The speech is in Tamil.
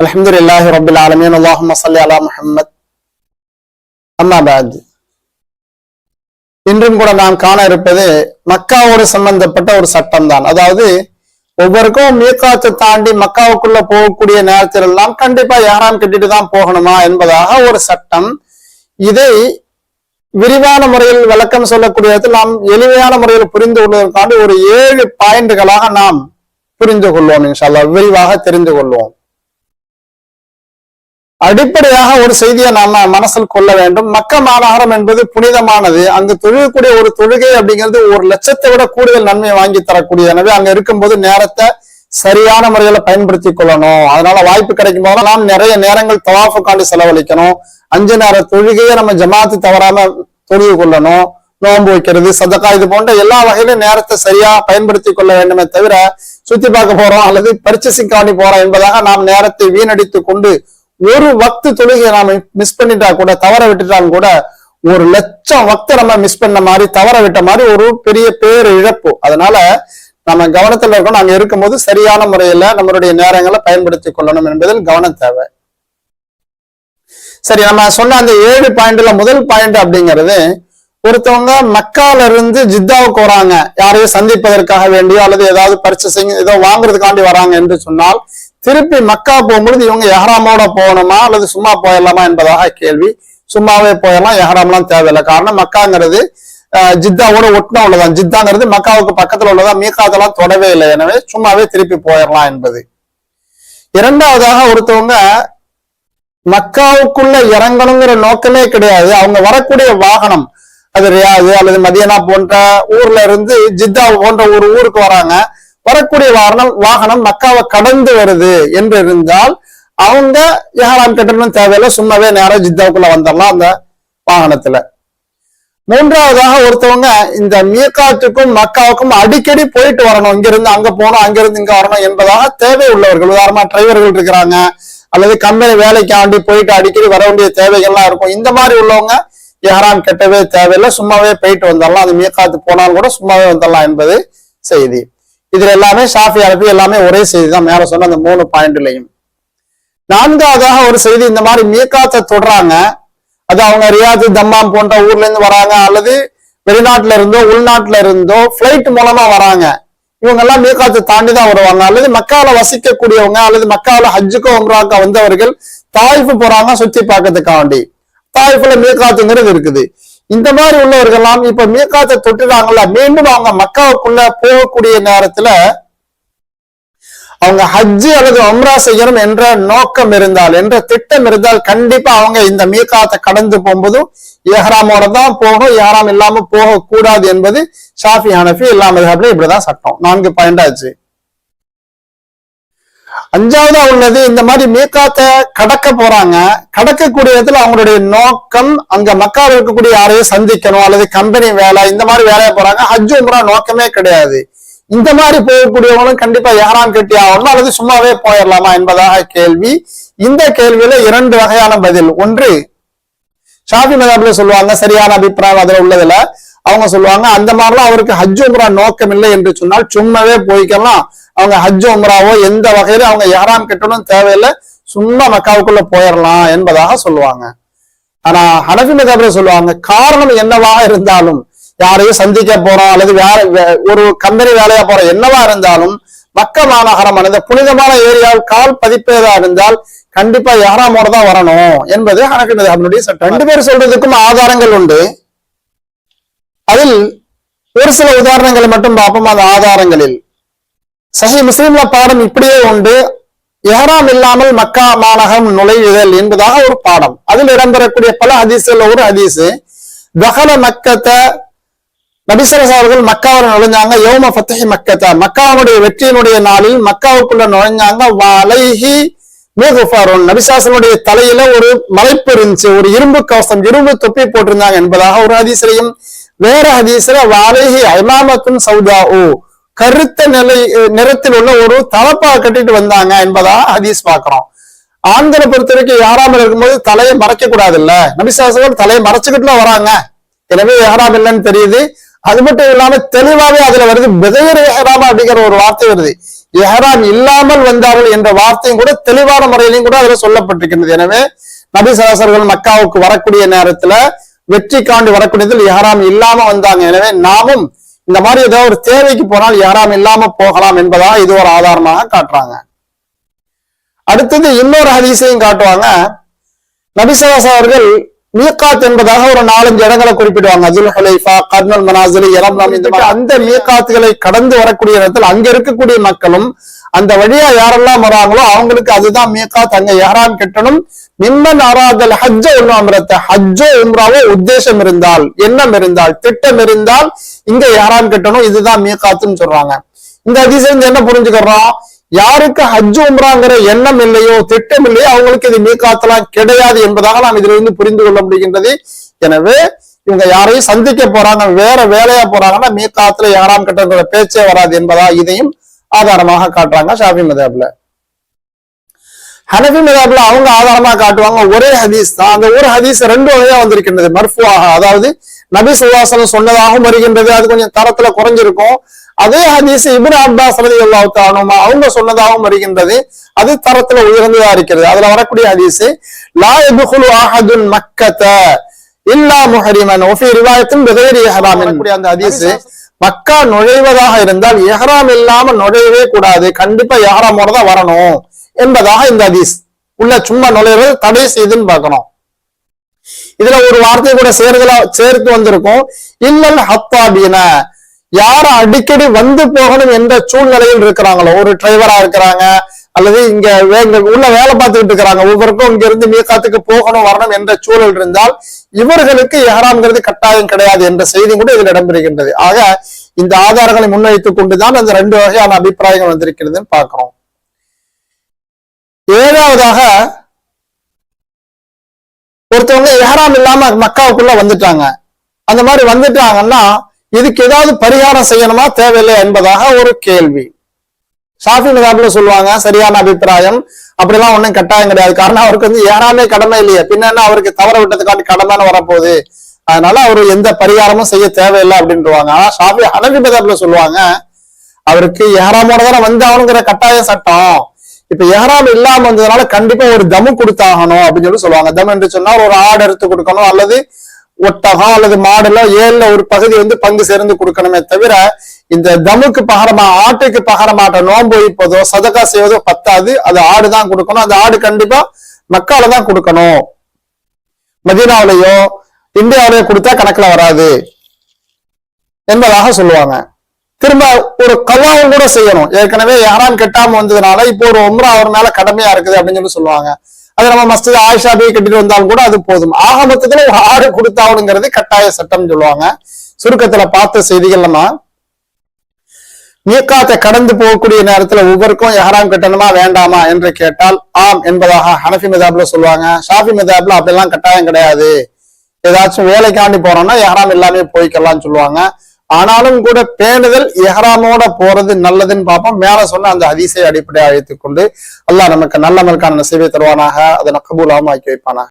الحمد لله رب العالمين اللهم صل على محمد அம்மா பாத் இன்றும் கூட நாம் காண இருப்பது மக்காவோடு சம்பந்தப்பட்ட ஒரு சட்டம் தான் அதாவது ஒவ்வொருக்கும் மீக்காத்தை தாண்டி மக்காவுக்குள்ள போகக்கூடிய நேரத்தில் எல்லாம் கண்டிப்பா யாராம் கட்டிட்டு தான் போகணுமா என்பதாக ஒரு சட்டம் இதை விரிவான முறையில் விளக்கம் சொல்லக்கூடிய இடத்தில் நாம் எளிமையான முறையில் புரிந்து கொள்வதற்காண்டி ஒரு ஏழு பாயிண்டுகளாக நாம் புரிந்து கொள்வோம் இன்ஷால்லா விரிவாக தெரிந்து கொள்வோம் அடிப்படையாக ஒரு செய்தியை நாம மனசில் கொள்ள வேண்டும். மக்க மாநகரம் என்பது புனிதமானது. அங்கு தொழுகக்கூடிய ஒரு தொழுகை அப்படிங்கிறது ஒரு லட்சத்தை விட கூடுதல் நன்மை வாங்கி தரக்கூடிய. எனவே அங்க இருக்கும்போது நேரத்தை சரியான முறையில பயன்படுத்தி கொள்ளணும். அதனால வாய்ப்பு கிடைக்கும் போதெல்லாம் நிறைய நேரங்கள் தவாஃபுக்காண்டி செலவழிக்கணும். அஞ்சு நேர தொழுகையை நம்ம ஜமாத்து தவறாம தொழுது கொள்ளணும். நோன்பு வைக்கிறது சதக்கா இது போன்ற எல்லா வகையிலும் நேரத்தை சரியா பயன்படுத்தி கொள்ள வேண்டுமே தவிர சுத்தி பார்க்க போறோம் அல்லது பர்ச்சேசிங் காண்டி போறோம் என்பதாக நாம் நேரத்தை வீணடித்து கொண்டு ஒரு வக்து தொழுகையை நாம மிஸ் பண்ணிட்டா கூட தவற விட்டுட்டாலும் கூட ஒரு லட்சம் வக்த நம்ம மிஸ் பண்ண மாதிரி தவற விட்ட மாதிரி ஒரு பெரிய பேர் இழப்பு. அதனால நம்ம கவனத்துல இருக்கோம் நாங்க இருக்கும்போது சரியான முறையில நம்மளுடைய நேரங்களை பயன்படுத்தி கொள்ளணும் என்பதில் கவனம் தேவை. சரி நம்ம சொன்ன அந்த ஏழு பாயிண்ட்ல முதல் பாயிண்ட் அப்படிங்கிறது ஒருத்தவங்க மக்கால இருந்து ஜித்தாவுக்கு வராங்க. யாரையும் சந்திப்பதற்காக வேண்டியோ அல்லது ஏதாவது பர்ச்சேசிங் ஏதோ வாங்குறதுக்காண்டி வராங்க என்று சொன்னால் திருப்பி மக்கா போகும்பொழுது இவங்க எஹராமோட போகணுமா அல்லது சும்மா போயிடலாமா என்பதாக கேள்வி. சும்மாவே போயிடலாம் எஹராம்லாம் தேவையில்லை. காரணம் மக்காங்கிறது ஜித்தாவோட ஒட்டின உள்ளதான். ஜித்தாங்கிறது மக்காவுக்கு பக்கத்துல உள்ளதா மீக்காதெல்லாம் தொடவே இல்லை. எனவே சும்மாவே திருப்பி போயிடலாம் என்பது. இரண்டாவதாக ஒருத்தவங்க மக்காவுக்குள்ள இறங்கணுங்கிற நோக்கமே கிடையாது. அவங்க வரக்கூடிய வாகனம் அது ரியாது அல்லது மதியனா போன்ற ஊர்ல இருந்து ஜித்தா போன்ற ஒரு ஊருக்கு வராங்க. வரக்கூடிய வாகனம் வாகனம் மக்காவை கடந்து வருது என்று இருந்தால் அவங்க யாராம் கட்டணம் தேவையில்லை சும்மாவே நேரம் ஜித்தாவுக்குள்ள வந்துடலாம் அந்த வாகனத்துல. மூன்றாவதாக ஒருத்தவங்க இந்த மீக்காட்டுக்கும் மக்காவுக்கும் அடிக்கடி போயிட்டு வரணும். இங்கிருந்து அங்க போகணும் அங்கிருந்து இங்க வரணும் என்பதாக தேவை உள்ளவர்கள் உதாரணமா டிரைவர்கள் இருக்கிறாங்க அல்லது கம்பெனி வேலைக்கு ஆண்டி போயிட்டு அடிக்கடி வர வேண்டிய தேவைகள்லாம் இருக்கும். இந்த மாதிரி உள்ளவங்க யாராம் கெட்டவே தேவையில்லை சும்மாவே போயிட்டு வந்துடலாம். அது மீக்காத்து போனாலும் கூட சும்மாவே வந்துடலாம் என்பது செய்தி. இதுல எல்லாமே ஷாஃபி அரபி எல்லாமே ஒரே செய்தி தான் மேல சொன்ன அந்த மூணு பாயிண்ட்லையும். நான்காவதாக ஒரு செய்தி இந்த மாதிரி மீக்காத்தை தொடுறாங்க. அது அவங்க ரியாது தம்மாம் போன்ற ஊர்ல இருந்து வராங்க அல்லது வெளிநாட்டுல இருந்தோ உள்நாட்டுல இருந்தோ பிளைட் மூலமா வராங்க. இவங்க எல்லாம் மீக்காத்தை தாண்டி தான் வருவாங்க. அல்லது மக்கால வசிக்கக்கூடியவங்க அல்லது மக்கால ஹஜ்ஜுக்கோ உம்ராக்கா வந்தவர்கள் தாய்ஃபு போறாங்க சுத்தி பார்க்கறதுக்காண்டி. தாய்ஃபுல மீக்காத்துங்கிறது இருக்குது. இந்த மாதிரி உள்ளவர்கள்லாம் இப்ப மீக்காத்தை தொட்டுறாங்கல்ல மீண்டும் அவங்க மக்காவுக்குள்ள போகக்கூடிய நேரத்துல அவங்க ஹஜ்ஜு அல்லது அம்ரா செய்யணும் என்ற நோக்கம் இருந்தால் என்ற திட்டம் இருந்தால் கண்டிப்பா அவங்க இந்த மீக்காத்தை கடந்து போகும்போதும் ஏஹராமோட தான் போகும். ஏஹராம் இல்லாம போக கூடாது என்பது ஷாஃபி ஹனஃபி இல்லாம மதத்துல இப்படிதான் சட்டம். நான்கு பாயிண்ட் ஆச்சு. அஞ்சாவதா உள்ளது. இந்த மாதிரி மீக்காத்த கடக்க போறாங்க. கடக்கக்கூடிய இடத்துல அவங்களுடைய நோக்கம் அங்க மக்காவில் இருக்கக்கூடிய யாரையும் சந்திக்கணும் அல்லது கம்பெனி வேலை இந்த மாதிரி வேலையை போறாங்க. ஹஜ் உம்ரா நோக்கமே கிடையாது. இந்த மாதிரி போகக்கூடியவங்களும் கண்டிப்பா யாராம் கட்டி ஆகணும் அல்லது சும்மாவே போயிடலாமா என்பதாக கேள்வி. இந்த கேள்வியில இரண்டு வகையான பதில். ஒன்று ஷாஃபி மதாபில் சொல்லுவாங்க சரியான அபிப்பிராயம் அதுல உள்ளதுல. அவங்க சொல்லுவாங்க அந்த மாதிரிலாம் அவருக்கு ஹஜ் உம்ரா நோக்கம் இல்லை என்று சொன்னால் சும்மாவே போய்க்கலாம். அவங்க ஹஜ் உம்ராவோ எந்த வகையிலும் அவங்க யாராம் கட்டணும் தேவையில்லை. சும்மா மக்காவுக்குள்ள போயிடலாம் என்பதாக சொல்லுவாங்க. ஆனா ஹனஃபி மதாபுல சொல்லுவாங்க காரணம் என்னவாக இருந்தாலும் யாரையும் சந்திக்க போறோம் அல்லது வேற ஒரு கம்பெனி வேலையா போறோம் என்னவா இருந்தாலும் மக்க மாநகரம் அந்த புனிதமான ஏரியாவில் கால் பதிப்பதா இருந்தால் கண்டிப்பா யாராமோட தான் வரணும் என்பது ஹனஃபி மதாபுடைய சட்டம். ரெண்டு பேர் சொல்றதுக்கும் ஆதாரங்கள் உண்டு. அதில் ஒரு சில உதாரணங்களை மட்டும் பார்ப்போம். அந்த ஆதாரங்களில். சஹி முஸ்லீம்ல பாடம் இப்படியே உண்டு. ஏறாம் இல்லாமல் மக்கா மாநகம் நுழைவுதல் என்பதாக ஒரு பாடம். அதில் இடம்பெறக்கூடிய பல ஹதீஸ்ல ஒரு ஹதீஸ். தகல மக்கத்தை நபிசரஸ் அவர்கள் மக்காவில் நுழைஞ்சாங்க. யோம ஃபத்தஹி மக்கத்தா. மக்காவுடைய வெற்றியினுடைய நாளில் மக்காவுக்குள்ள நுழைஞ்சாங்க. வலைஹி மேகுஃபாரோன் நபிசாசனுடைய தலையில ஒரு மலைப்பு இருந்துச்சு. ஒரு இரும்பு கவசம் இரும்பு தொப்பி போட்டிருந்தாங்க என்பதாக ஒரு ஹதீசிலையும் வேற ஹதீஸ்ல வாலேஹி ஐமாமத்தும் சௌதா ஓ கருத்த நிலை நிறத்தில் உள்ள ஒரு தலப்பா கட்டிட்டு வந்தாங்க என்பதா ஹதீஸ் பாக்குறோம் ஆண்களை பொறுத்த வரைக்கும் யாராமல் இருக்கும்போது தலையை மறைக்க கூடாது இல்ல நபிசாசகர் தலையை மறைச்சுக்கிட்டுல வராங்க எனவே யாராம் இல்லைன்னு தெரியுது அது மட்டும் இல்லாம தெளிவாவே அதுல வருது பெதையர் ஏறாம அப்படிங்கிற ஒரு வார்த்தை வருது எஹராம் இல்லாமல் வந்தார்கள் என்ற வார்த்தையும் கூட தெளிவான முறையிலையும் கூட அதுல சொல்லப்பட்டிருக்கின்றது எனவே நபி சராசர்கள் மக்காவுக்கு வரக்கூடிய நேரத்துல வெற்றி காண்டு வரக்கூடியதில் யாராம் இல்லாம வந்தாங்க. எனவே நாமும் இந்த மாதிரி ஏதோ ஒரு தேவைக்கு போனால் யாராம் இல்லாம போகலாம் என்பதாக இது ஒரு ஆதாரமாக காட்டுறாங்க. அடுத்தது இன்னொரு ஹதீஸையும் காட்டுவாங்க. நபிசவாஸ் அவர்கள் மீகாத் என்பதாக ஒரு நாலஞ்சு இடங்களை குறிப்பிடுவாங்க. அஜுல் ஹலைஃபா கர்னல் மனாசிலி இரம் இந்த மாதிரி அந்த மீகாத்துகளை கடந்து வரக்கூடிய இடத்தில் அங்க இருக்கக்கூடிய மக்களும் அந்த வழியா யாரெல்லாம் வராங்களோ அவங்களுக்கு அதுதான் மீகாத் அங்க யாராம் கெட்டணும் மிம்மன் அராதல் ஹஜ்ஜ உம்ரத்தை ஹஜ்ஜோ உம்ராவோ உத்தேசம் இருந்தால் எண்ணம் இருந்தால் திட்டம் இருந்தால் இங்க யாராம் கட்டணும்? இதுதான் மீகாத்துன்னு சொல்றாங்க. இந்த அதிசயம் என்ன புரிஞ்சுக்கிறோம் யாருக்கு ஹஜ் உம்ராங்கிற எண்ணம் இல்லையோ திட்டம் இல்லையோ அவங்களுக்கு இது மீகாத்தலாம் கிடையாது என்பதாக நாம் இதுல இருந்து புரிந்து கொள்ள முடிகின்றது. எனவே இவங்க யாரையும் சந்திக்க போறாங்க வேற வேலையா போறாங்கன்னா மீகாத்துல யாராம் கட்டங்கிற பேச்சே வராது என்பதா இதையும் ஆதாரமாக காட்டுறாங்க ஷாஃபி மதாப்ல ஹனபி மதாப்ல அவங்க ஆதாரமா காட்டுவாங்க. ஒரே ஹதீஸ் தான். அந்த ஒரு ஹதீஸ் ரெண்டு வகையா வந்திருக்கின்றது. மர்ஃபுவாக. அதாவது நபி சுவாசனம் சொன்னதாகவும் வருகின்றது. அது கொஞ்சம் தரத்துல குறைஞ்சிருக்கும். அதே ஹதீஸ் இப்னு அப்பாஸ் ரலியல்லாஹு தஆலா அவங்க சொன்னதாகவும் வருகின்றது. அது தரத்துல உயர்ந்ததா இருக்கிறது. அதுல வரக்கூடிய ஹதீஸ் லா யதுகுலு அஹதுன் மக்கத இல்லா முஹரிமன். ஒஃபி ரிவாயத்தின் பிகைரி இஹ்ராமின் கூடிய அந்த ஹதீஸ் மக்கா நுழைவதாக இருந்தால் இஹ்ராம் இல்லாம நுழையவே கூடாது. கண்டிப்பா இஹ்ராமோட தான் வரணும். என்பதாக இந்த ஹதீஸ். உள்ள சும்மா நுழைவது தடை செய்துன்னு பார்க்கணும். இதுல ஒரு வார்த்தை கூட சேர்த்துல சேர்த்து வந்திருக்கும். இல்லல் ஹத்தாபீன யார் அடிக்கடி வந்து போகணும் என்ற சூழ்நிலையில் இருக்கிறாங்களோ ஒரு டிரைவரா இருக்கிறாங்க அல்லது இங்க வேங்க உள்ள வேலை பார்த்துக்கிட்டு இருக்கிறாங்க ஒவ்வொருக்கும் இங்க இருந்து மீகாத்துக்கு போகணும் வரணும் என்ற சூழல் இருந்தால் இவர்களுக்கு எஹராம்ங்கிறது கட்டாயம் கிடையாது என்ற செய்தி கூட இதில் இடம்பெறுகின்றது. ஆக இந்த ஆதாரங்களை முன்வைத்துக் கொண்டுதான் அந்த ரெண்டு வகையான அபிப்பிராயங்கள் வந்திருக்கிறதுன்னு பார்க்கிறோம். ஏழாவதாக ஒருத்தவங்க ஏறாம் இல்லாம மக்காவுக்குள்ள வந்துட்டாங்க. அந்த மாதிரி வந்துட்டாங்கன்னா இதுக்கு ஏதாவது பரிகாரம் செய்யணுமா தேவையில்லை என்பதாக ஒரு கேள்வி. ஷாஃபி மதாப்ல சொல்லுவாங்க சரியான அபிப்பிராயம். அப்படிலாம் ஒண்ணும் கட்டாயம் கிடையாது. காரணம் அவருக்கு வந்து ஏறாமே கடமை இல்லையே. பின்ன அவருக்கு தவற விட்டதுக்காண்டி கடமைன்னு வரப்போகுது. அதனால அவர் எந்த பரிகாரமும் செய்ய தேவையில்லை அப்படின்றவாங்க. ஆனா ஷாஃபி ஹனபி மதாப்ல சொல்லுவாங்க அவருக்கு ஏறாமோட தானே வந்தாகணுங்கிற கட்டாய சட்டம். இப்ப யாராவது இல்லாம இருந்ததுனால கண்டிப்பா ஒரு தமு கொடுத்தாகணும் அப்படின்னு சொல்லி சொல்லுவாங்க. தம் என்று சொன்னா ஒரு ஆடு எடுத்து கொடுக்கணும் அல்லது ஒட்டகம் அல்லது மாடுல ஏழுல ஒரு பகுதி வந்து பங்கு சேர்ந்து கொடுக்கணுமே தவிர இந்த தமுக்கு பகரமா ஆட்டுக்கு பகரமாட்ட நோன்பு வைப்பதோ சதக்கா செய்வதோ பத்தாது. அது ஆடு தான் கொடுக்கணும். அந்த ஆடு கண்டிப்பா மக்கால தான் கொடுக்கணும். மதீனாவிலேயோ இந்தியாவிலேயோ கொடுத்தா கணக்குல வராது என்பதாக சொல்லுவாங்க. திரும்ப ஒரு கவாவும் கூட செய்யணும். ஏற்கனவே யாராம் கெட்டாம வந்ததுனால இப்போ ஒரு உம்ரா அவர் மேல கடமையா இருக்குது அப்படின்னு சொல்லி சொல்லுவாங்க. அது நம்ம மஸ்ஜித் ஆயிஷா போய் கட்டிட்டு வந்தாலும் கூட அது போதும். ஆக மொத்தத்துல ஒரு ஆடு கொடுத்தாவணுங்கிறது கட்டாய சட்டம் சொல்லுவாங்க. சுருக்கத்துல பார்த்த செய்திகள் நம்ம மீக்காத்தை கடந்து போகக்கூடிய நேரத்துல ஒவ்வொருக்கும் எஹராம் கட்டணுமா வேண்டாமா என்று கேட்டால் ஆம் என்பதாக ஹனஃபி மெதாப்ல சொல்லுவாங்க. ஷாஃபி மிதாப்ல அப்படிலாம் கட்டாயம் கிடையாது. ஏதாச்சும் வேலைக்காண்டி போறோம்னா எஹராம் எல்லாமே போய்க்கலாம்னு சொல்லுவாங்க. ஆனாலும் கூட பேணுதல் எஹராமோட போறது நல்லதுன்னு பார்ப்போம். மேல சொன்ன அந்த ஹதீஸை அடிப்படையாக வைத்துக் கொண்டு அல்லாஹ் நமக்கு நல்ல மல்கான நசீவை தருவானாக. அதை கபூலாவும் ஆக்கி வைப்பானாக.